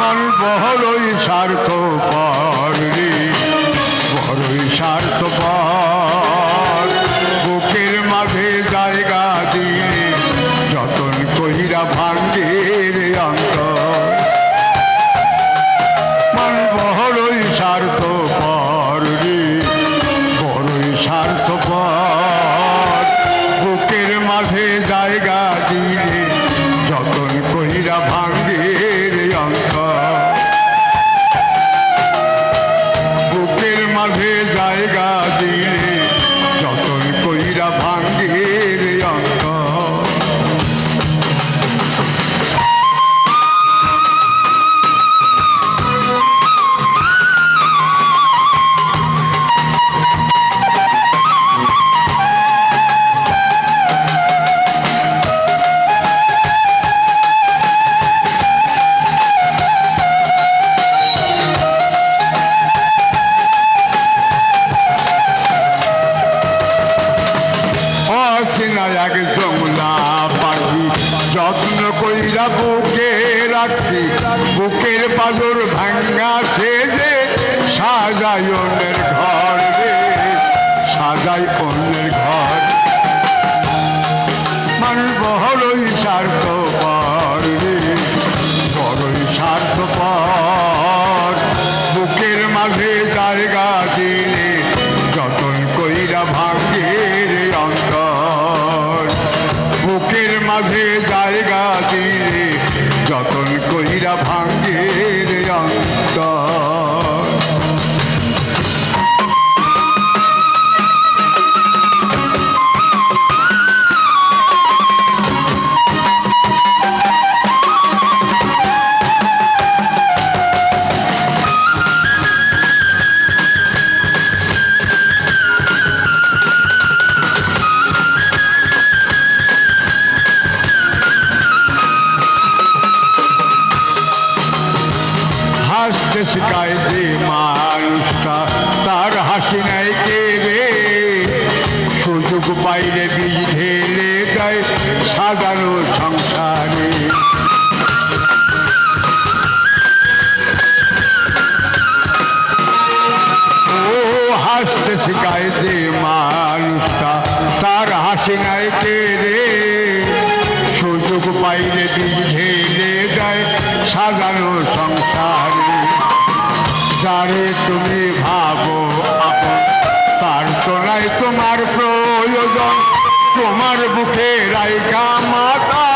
মানুষ বড়ই স্বার্থ পর বড়ই স্বার্থ পর বুকের মাঝে জায়গা দিলে যতন কহিরা বড়ই স্বার্থ পর মাঝে জায়গা কইরা বুকে রাখছি, বুকের পাজর ভাঙ্গা সেজে সাজাই অন্যের ঘর রে, সাজাই অন্যের ঘর। মানুষ বড়ই স্বার্থ পর রে, বড়ই স্বার্থ পর বুকের মাঝে জায়গা দিলে কইরা ভাঙ্গের অন্তর। শেখায় যে মানুষটা তার হাসি নাই কে রে? সুযোগ পাইলে বীজ ঢেলে দেয় সাজানো সংসারে। ও হাসতে শেখায় যে মানুষটা তার হাসি নাই কে রে? সুযোগ পাইলে বীজ ঢেলে দেয় সাজানো তুমি ভাবো আপন তার তো নাই তোমার প্রয়োজন। তোমার বুকে রাইকা মাতা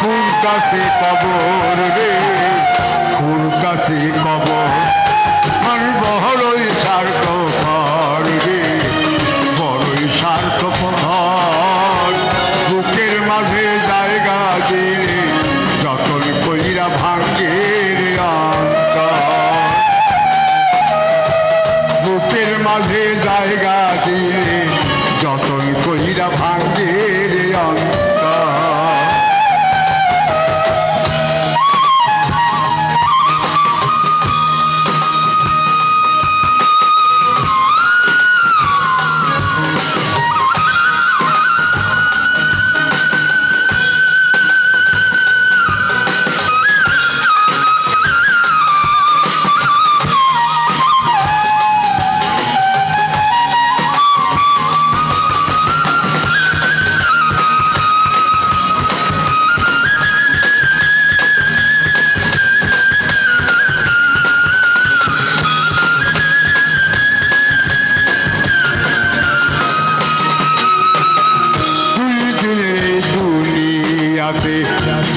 খুলতাছে কবর রে। খুলতাছে কবর, মন বহরই স্বার্থ মাঝে জায়গা দিয়ে। যতন কইরা ভাঙ্গের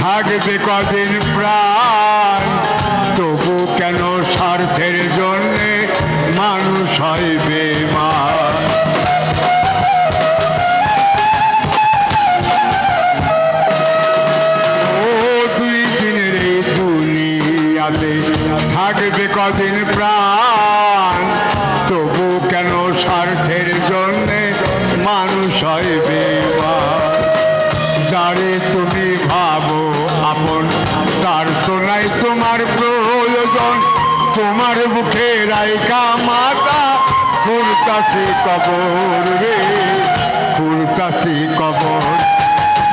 থাকবে কদিন প্রাণ। তবু কেন স্বার্থের জন্যে মানুষ হয় বেমার? থাকবে কদিন প্রাণ। তবু কেন স্বার্থের জন্যে মানুষ হয় বেমার? যারে তার তো নাই তোমার প্রয়োজন। তোমার মুখে রায়কা মাতা খুলতাসি কবর রে খুলতাসি কবর।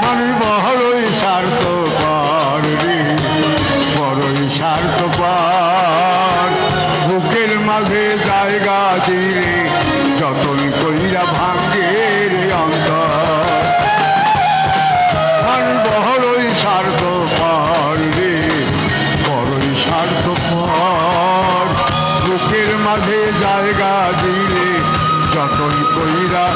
মানে বড়ই স্বার্থ পার রে, বড়ই স্বার্থ পার বুকের মাঝে জায়গা দিয়ে যতন কইরা ভাই মাঝে জায়গা দিলে যতই কইরা